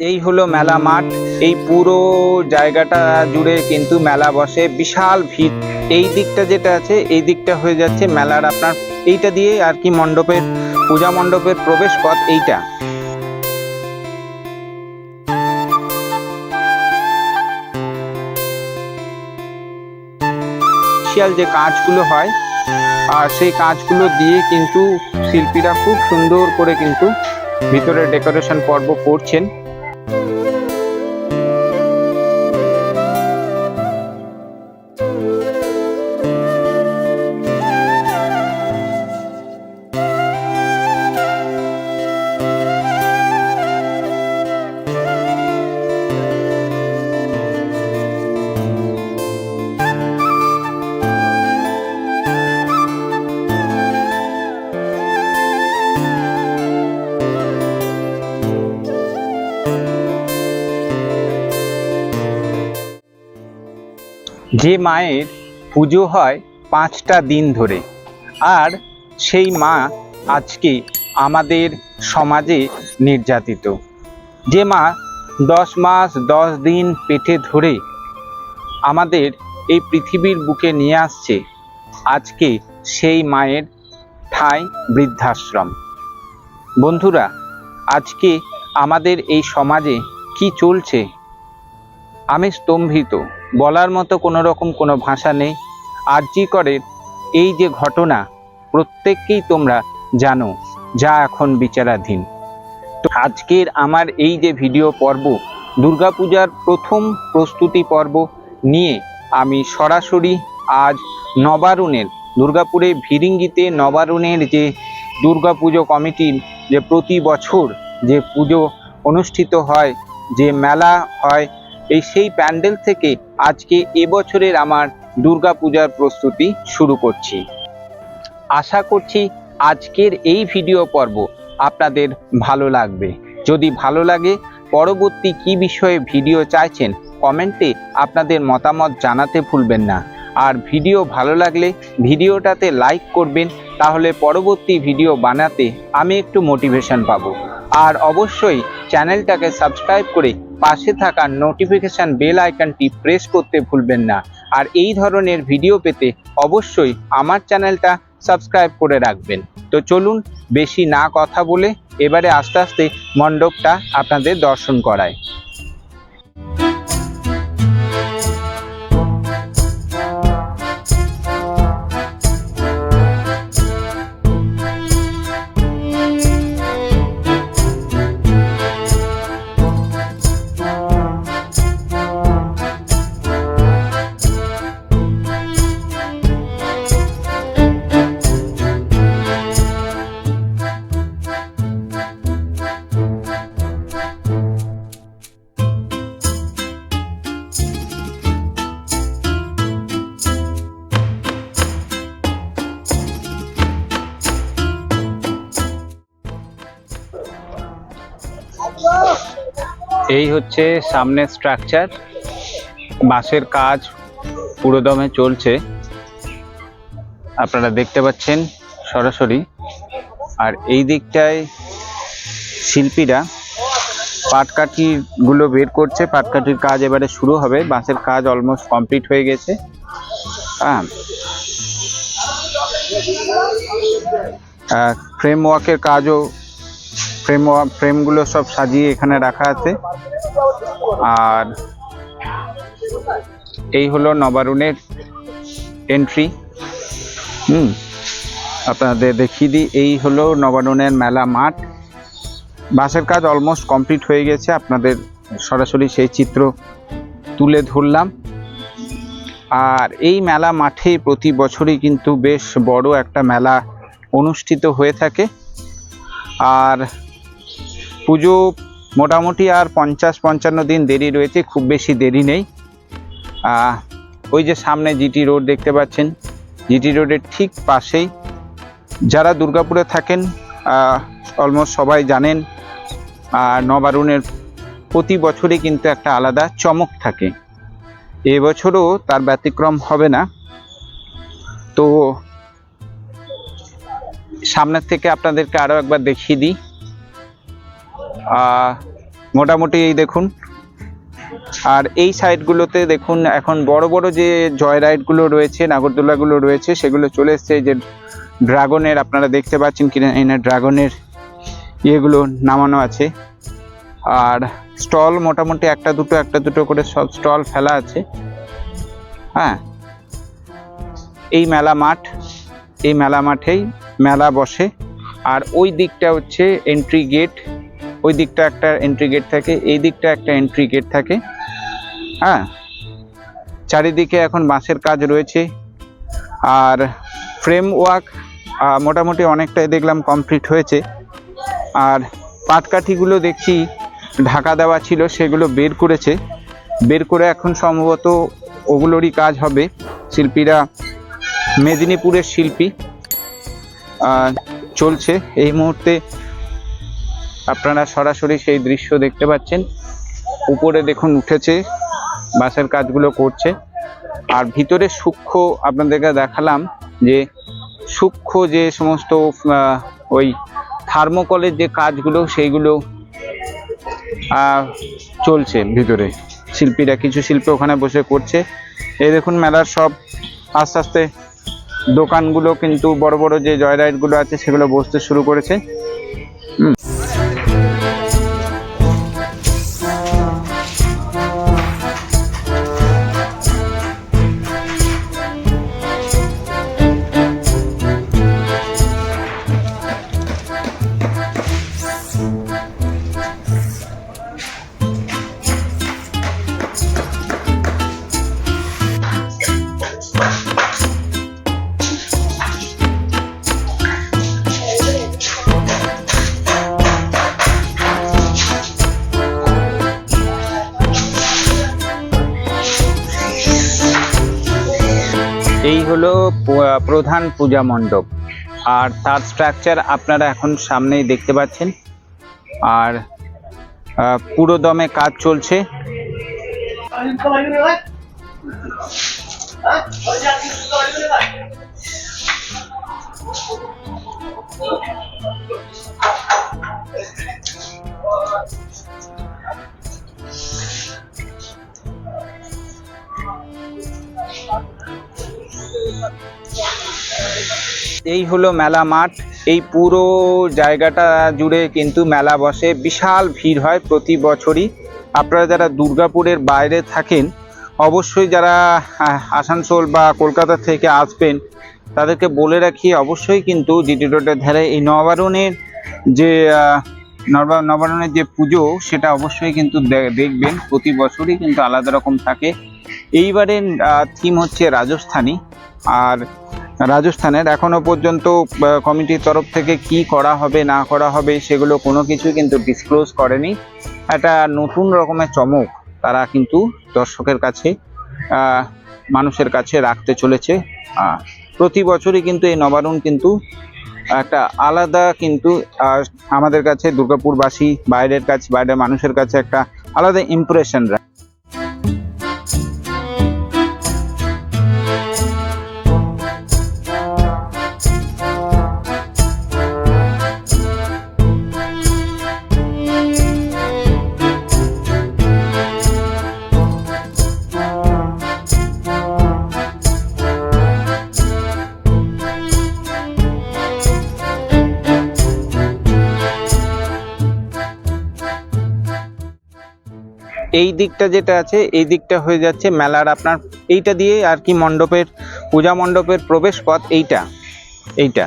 এই হলো মেলা মাঠ। এই পুরো জায়গাটা জুড়ে কিন্তু মেলা বসে, বিশাল ভিড়। এই দিকটা যেটা আছে, এই দিকটা হয়ে যাচ্ছে মেলার আপনার, এইটা দিয়ে আর কি মণ্ডপের, পূজা মণ্ডপের প্রবেশ পথ এইটা। যে কাজগুলো হয়, আর সেই কাজগুলো দিয়ে কিন্তু শিল্পীরা খুব সুন্দর করে কিন্তু ভিতরে ডেকোরেশন পর্ব করছেন। যে মায়ের পুজো হয় পাঁচটা দিন ধরে। আর সেই মা আজকে আমাদের সমাজে নির্যাতিত। যে মা দশ মাস, দশ দিন পেটে ধরে আমাদের এই পৃথিবীর বুকে নিয়ে আসছে, আজকে সেই মায়ের ঠাঁই বৃদ্ধাশ্রম। বন্ধুরা, আজকে আমাদের এই সমাজে কি চলছে? আমি স্তম্ভিত। বলার মতো কোনো রকম কোনো ভাষা নেই। আর জি করের এই যে ঘটনা, প্রত্যেককেই তোমরা জানো, যা এখন বিচারাধীন। তো আজকের আমার এই যে ভিডিও পর্ব, দুর্গাপূজার প্রথম প্রস্তুতি পর্ব নিয়ে আমি সরাসরি আজ নবারুণের, দুর্গাপুরে ভিরিঙ্গিতে নবারুণের যে দুর্গাপুজো কমিটির যে প্রতি বছর যে পুজো অনুষ্ঠিত হয়, যে মেলা হয় এই সেই প্যান্ডেল থেকে আজকে এবছরের আমার দুর্গাপূজার প্রস্তুতি শুরু করছি। আশা করছি আজকের এই ভিডিও পর্ব আপনাদের ভালো লাগবে। যদি ভালো লাগে, পরবর্তী কি বিষয়ে ভিডিও চাইছেন, কমেন্টে আপনাদের মতামত জানাতে ভুলবেন না। আর ভিডিও ভালো লাগলে ভিডিওটাতে লাইক করবেন, তাহলে পরবর্তী ভিডিও বানাতে আমি একটু মোটিভেশন পাবো। আর অবশ্যই চ্যানেলটাকে সাবস্ক্রাইব করে পাশে থাকা নোটিফিকেশান বেল আইকনটি প্রেস করতে ভুলবেন না। আর এই ধরনের ভিডিও পেতে অবশ্যই আমার চ্যানেলটা সাবস্ক্রাইব করে রাখবেন। তো চলুন বেশি না কথা বলে এবারে আস্তে আস্তে মণ্ডপটা আপনাদের দর্শন করায়। এই হচ্ছে সামনের স্ট্রাকচার বাঁশের কাজ পুরোদমে চলছে। আপনারা দেখতে পাচ্ছেন সরাসরি। আর এই দিকটায় শিল্পীরা পাটকাঠিগুলো বের করছে। পাটকাঠির কাজ এবারে শুরু হবে। বাঁশের কাজ অলমোস্ট কমপ্লিট হয়ে গেছে। হ্যাঁ ফ্রেম ওয়ার্কের কাজও ফ্রেম ফ্রেমগুলো সব সাজিয়ে এখানে রাখা আছে। আর এই হলো নবারুণের এন্ট্রি হুম, আপনাদের দেখিয়ে দিই। এই হলো নবারুণের মেলা মাঠ। বাসের কাজ অলমোস্ট কমপ্লিট হয়ে গেছে। আপনাদের সরাসরি সেই চিত্র তুলে ধরলাম। আর এই মেলা মাঠে প্রতি বছরই কিন্তু বেশ বড় একটা মেলা অনুষ্ঠিত হয়ে থাকে। আর পুজো মোটামুটি আর পঞ্চাশ পঞ্চান্ন দিন দেরি রয়েছে, খুব বেশি দেরি নেই। ওই যে সামনে জিটি রোড দেখতে পাচ্ছেন, জিটি রোডের ঠিক পাশেই। যারা দুর্গাপুরে থাকেন অলমোস্ট সবাই জানেন আর নবারুণের প্রতি বছরই কিন্তু একটা আলাদা চমক থাকে। এবছরও তার ব্যতিক্রম হবে না। তো সামনের থেকে আপনাদেরকে আরও একবার দেখিয়ে দিই। মোটামুটি এই দেখুন। আর এই সাইডগুলোতে দেখুন, এখন বড় বড় যে জয় রাইডগুলো রয়েছে, নাগরদোলাগুলো রয়েছে, সেগুলো চলে এসছে। যে ড্রাগনের, আপনারা দেখতে পাচ্ছেন কিনা না ড্রাগনের ইয়েগুলো নামানো আছে। আর স্টল মোটামুটি একটা দুটো একটা দুটো করে সব স্টল ফেলা আছে। হ্যাঁ এই মেলা মাঠ, এই মেলা মাঠেই মেলা বসে। আর ওই দিকটা হচ্ছে এন্ট্রি গেট ওই দিকটা একটা এন্ট্রি গেট থাকে, এই দিকটা একটা এন্ট্রি গেট থাকে। হ্যাঁ? চারিদিকে এখন বাঁশের কাজ রয়েছে। আর ফ্রেম ওয়ার্ক মোটামুটি অনেকটাই দেখলাম কমপ্লিট হয়েছে। আর পাটকাঠিগুলো দেখছি ঢাকা দেওয়া ছিল, সেগুলো বের করেছে। বের করে এখন সম্ভবত ওগুলোরই কাজ হবে। শিল্পীরা মেদিনীপুরের শিল্পী চলছে। এই মুহূর্তে আপনারা সরাসরি সেই দৃশ্য দেখতে পাচ্ছেন। উপরে দেখুন উঠেছে, বাসের কাজগুলো করছে। আর ভিতরে সূক্ষ্ম আপনাদেরকে দেখালাম যে সূক্ষ্ম যে সমস্ত ওই থার্মোকলের যে কাজগুলো সেইগুলো চলছে ভিতরে। শিল্পীরা, কিছু শিল্পী ওখানে বসে করছে। এই দেখুন মেলার সব আস্তে আস্তে দোকানগুলো কিন্তু বড় বড় যে জয় রাইডগুলো আছে সেগুলো বসতে শুরু করেছে। প্রধান পূজা মণ্ডপ। আর তার স্ট্রাকচার আপনারা এখন সামনেই দেখতে পাচ্ছেন। আর পুরো দমে কাজ চলছে। এই হলো মেলা মাঠ। এই পুরো জায়গাটা জুড়ে কিন্তু মেলা বসে। বিশাল ভিড় হয় প্রতি বছরই। আপনারা যারা দুর্গাপুরের বাইরে থাকেন, অবশ্যই যারা আসানসোল বা কলকাতা থেকে আসবেন, তাদেরকে বলে রাখি, অবশ্যই কিন্তু জিটি রোডের ধারে এই নবারণের যে নবারণের যে পুজো, সেটা অবশ্যই কিন্তু দেখবেন। প্রতি বছরই কিন্তু আলাদা রকম থাকে। এইবারের থিম হচ্ছে রাজস্থানী। আর রাজস্থানের এখনও পর্যন্ত কমিটির তরফ থেকে কি করা হবে, না করা হবে, সেগুলো কোনো কিছু কিন্তু ডিসক্লোজ করেনি। একটা নতুন রকমের চমক তারা কিন্তু দর্শকের কাছে মানুষের কাছে রাখতে চলেছে। প্রতি বছরই কিন্তু এই নবারুণ কিন্তু একটা আলাদা কিন্তু আমাদের কাছে দুর্গাপুরবাসী, বাইরের কাছে, বাইরের মানুষের কাছে একটা আলাদা ইমপ্রেশন রাখে। এই দিকটা যেটা আছে, এই দিকটা হয়ে যাচ্ছে মেলার আপনার, এইটা দিয়ে আর কি মণ্ডপের, পূজা মণ্ডপের প্রবেশ পথ এইটা এইটা।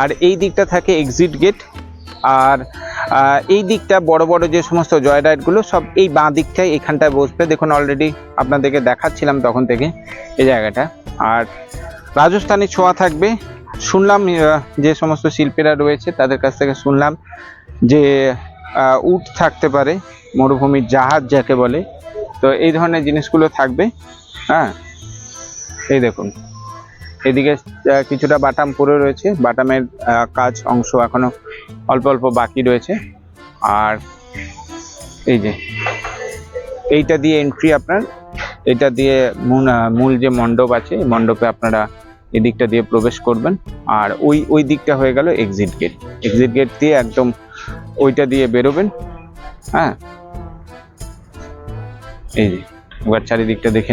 আর এই দিকটা থাকে এক্সিট গেট আর এই দিকটা বড় বড় যে সমস্ত জয় রাইডগুলো সব এই বাঁ দিকটায় এখানটায় বসবে। দেখুন অলরেডি আপনাদেরকে দেখাচ্ছিলাম তখন থেকে এই জায়গাটা। আর রাজস্থানি ছোঁয়া থাকবে। শুনলাম যে সমস্ত শিল্পীরা রয়েছে, তাদের কাছ থেকে শুনলাম যে উট থাকতে পারে। মরুভূমির জাহাজ যাকে বলে, তো এই ধরনের জিনিসগুলো থাকবে। হ্যাঁ? এই দেখুন। এদিকে কিছুটা বাটাম পড়ে রয়েছে। বাটামের কাজ অংশ এখনও অল্প অল্প বাকি রয়েছে। আর এই যে, এইটা দিয়ে এন্ট্রি আপনার, এটা দিয়ে মূল মূল যে মণ্ডপ আছে মণ্ডপে আপনারা এদিকটা দিয়ে প্রবেশ করবেন। আর ওই ওই দিকটা হয়ে গেল এক্সিট গেট এক্সিট গেট দিয়ে একদম ওইটা দিয়ে বেরোবেন। হ্যাঁ? এই যে এবার চারিদিকটা দেখে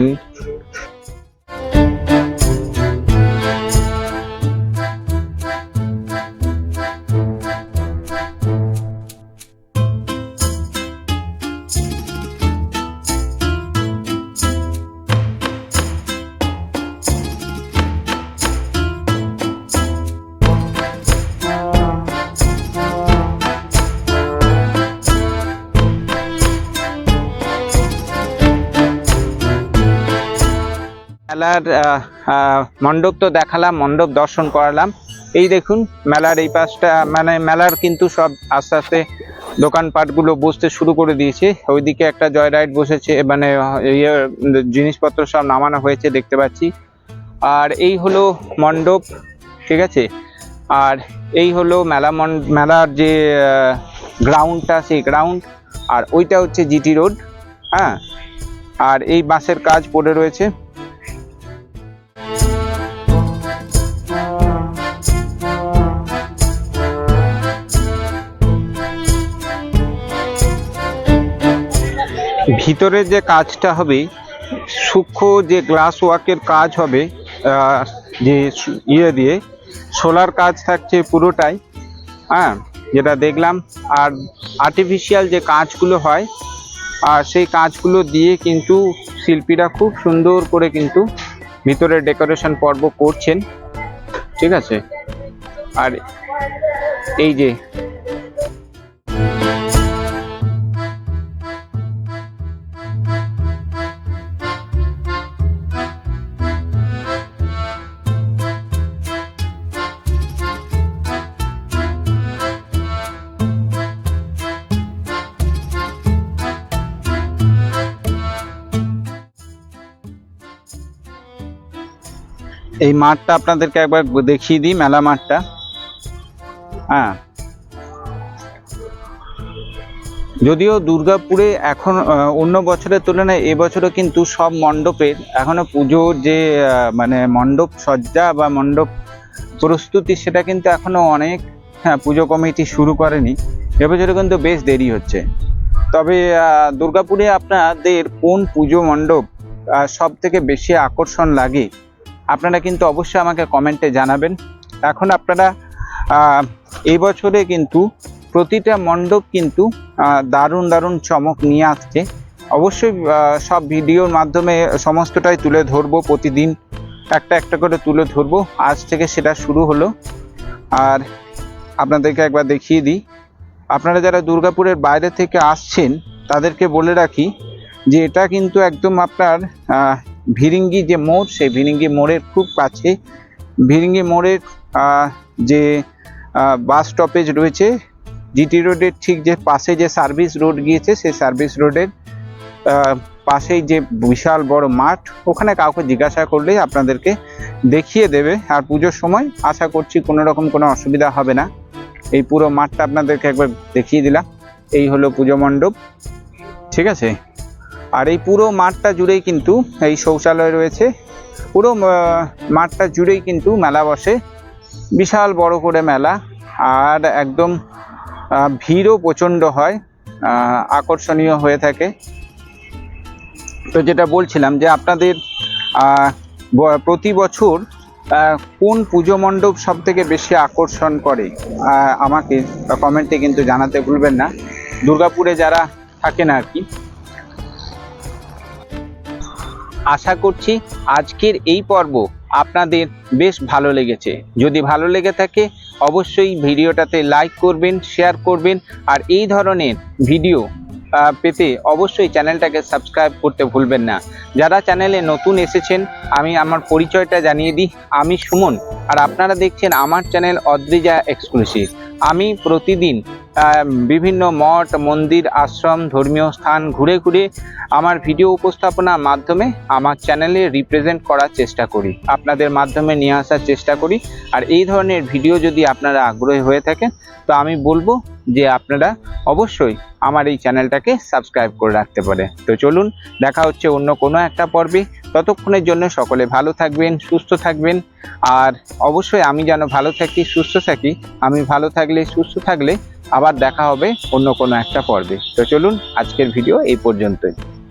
মেলার মণ্ডপ তো দেখালাম, মণ্ডপ দর্শন করালাম। এই দেখুন, মেলার এই পাশটা মানে মেলার কিন্তু সব আস্তে আস্তে দোকানপাটগুলো বসতে শুরু করে দিয়েছে। ওইদিকে একটা জয় রাইড বসেছে মানে ইয়ে জিনিসপত্র সব নামানো হয়েছে দেখতে পাচ্ছি। আর এই হলো মণ্ডপ, ঠিক আছে? আর এই হলো মেলা মেলার যে গ্রাউন্ডটা সেই গ্রাউন্ড আর ওইটা হচ্ছে জিটি রোড হ্যাঁ? আর এই বাসের কাজ পড়ে রয়েছে। ভিতরে যে কাজটা হবে, সূক্ষ্ম যে গ্লাস ওয়ার্কের কাজ হবে যে ইয়ে দিয়ে সোলার কাজ থাকছে পুরোটাই হ্যাঁ যেটা দেখলাম, আর আর্টিফিশিয়াল যে কাজগুলো হয়, আর সেই কাজগুলো দিয়ে কিন্তু শিল্পীরা খুব সুন্দর করে কিন্তু ভিতরে ডেকোরেশন পর্ব করছেন, ঠিক আছে? আর এই যে এই মাঠটা আপনাদেরকে একবার দেখিয়ে দিই, মেলা মাঠটা। হ্যাঁ। যদিও দুর্গাপুরে এখন অন্য বছরের তুলনায় এবছরও কিন্তু সব মণ্ডপের এখনও পুজোর যে মানে মণ্ডপ সজ্জা বা মণ্ডপ প্রস্তুতি, সেটা কিন্তু এখনও অনেক হ্যাঁ পুজো কমিটি শুরু করেনি। এবছরে কিন্তু বেশ দেরি হচ্ছে। তবে দুর্গাপুরে আপনাদের কোন পুজো মণ্ডপ সব থেকে বেশি আকর্ষণ লাগে? আপনারা কিন্তু অবশ্যই আমাকে কমেন্টে জানাবেন। এখন আপনারা এই বছরে কিন্তু প্রতিটা মণ্ডপ কিন্তু দারুণ দারুণ চমক নিয়ে আসছে। অবশ্যই সব ভিডিওর মাধ্যমে সমস্তটাই তুলে ধরবো প্রতিদিন। একটা একটা করে তুলে ধরবো। আজ থেকে সেটা শুরু হলো। আর আপনাদেরকে একবার দেখিয়ে দিই। আপনারা যারা দুর্গাপুরের বাইরে থেকে আসছেন, তাদেরকে বলে রাখি যে এটা কিন্তু একদম আপনার ভিরিঙ্গি যে মোড়, সেই ভিরিঙ্গি মোড়ের খুব কাছে, ভিরিঙ্গি মোড়ের যে বাস স্টপেজ রয়েছে, জিটি রোডের ঠিক যে পাশে যে সার্ভিস রোড গিয়েছে, সেই সার্ভিস রোডের পাশেই যে বিশাল বড় মাঠ, ওখানে কাউকে জিজ্ঞাসা করলেই আপনাদেরকে দেখিয়ে দেবে। আর পুজোর সময় আশা করছি কোনো রকম কোনো অসুবিধা হবে না। এই পুরো মাঠটা আপনাদেরকে একবার দেখিয়ে দিলাম। এই হলো পুজো মণ্ডপ। ঠিক আছে? আর এই পুরো মাঠটা জুড়েই কিন্তু এই শৌচালয় রয়েছে। পুরো মাঠটা জুড়েই কিন্তু মেলা বসে। বিশাল বড় করে মেলা। আর একদম ভিড়ও প্রচণ্ড হয় আকর্ষণীয় হয়ে থাকে। তো যেটা বলছিলাম যে আপনাদের প্রতি বছর কোন পুজো মণ্ডপ সব থেকে বেশি আকর্ষণ করে আমাকে কমেন্টে কিন্তু জানাতে ভুলবেন না। দুর্গাপুরে যারা থাকেন আর কি আশা করছি আজকের এই পর্ব আপনাদের বেশ ভালো লেগেছে। যদি ভালো লেগে থাকে, অবশ্যই ভিডিওটাতে লাইক করবেন শেয়ার করবেন, আর এই ধরনের ভিডিও পেতে অবশ্যই চ্যানেলটাকে সাবস্ক্রাইব করতে ভুলবেন না। যারা চ্যানেলে নতুন এসেছেন, আমি আমার পরিচয়টা জানিয়ে দিই। আমি সুমন, আর আপনারা দেখছেন আমার চ্যানেল অদ্রিজা এক্সক্লুসিভ আমি প্রতিদিন বিভিন্ন মঠ, মন্দির, আশ্রম, ধর্মীয় স্থান ঘুরে ঘুরে আমার ভিডিও উপস্থাপনার মাধ্যমে আমার চ্যানেলে রিপ্রেজেন্ট করার চেষ্টা করি। আপনাদের মাধ্যমে নিয়ে আসার চেষ্টা করি। আর এই ধরনের ভিডিও যদি আপনারা আগ্রহী হয়ে থাকেন, তো আমি বলব যে আপনারা অবশ্যই আমার এই চ্যানেলটাকে সাবস্ক্রাইব করে রাখতে পারে। তো চলুন, দেখা হচ্ছে অন্য কোনো একটা পর্বে। ততক্ষণের জন্য সকলে ভালো থাকবেন, সুস্থ থাকবেন। আর অবশ্যই আমি যেন ভালো থাকি, সুস্থ থাকি, আমি ভালো থাকলে, সুস্থ থাকলে আবার দেখা হবে অন্য কোনো একটা পর্বে। তো চলুন, আজকের ভিডিও এই পর্যন্তই।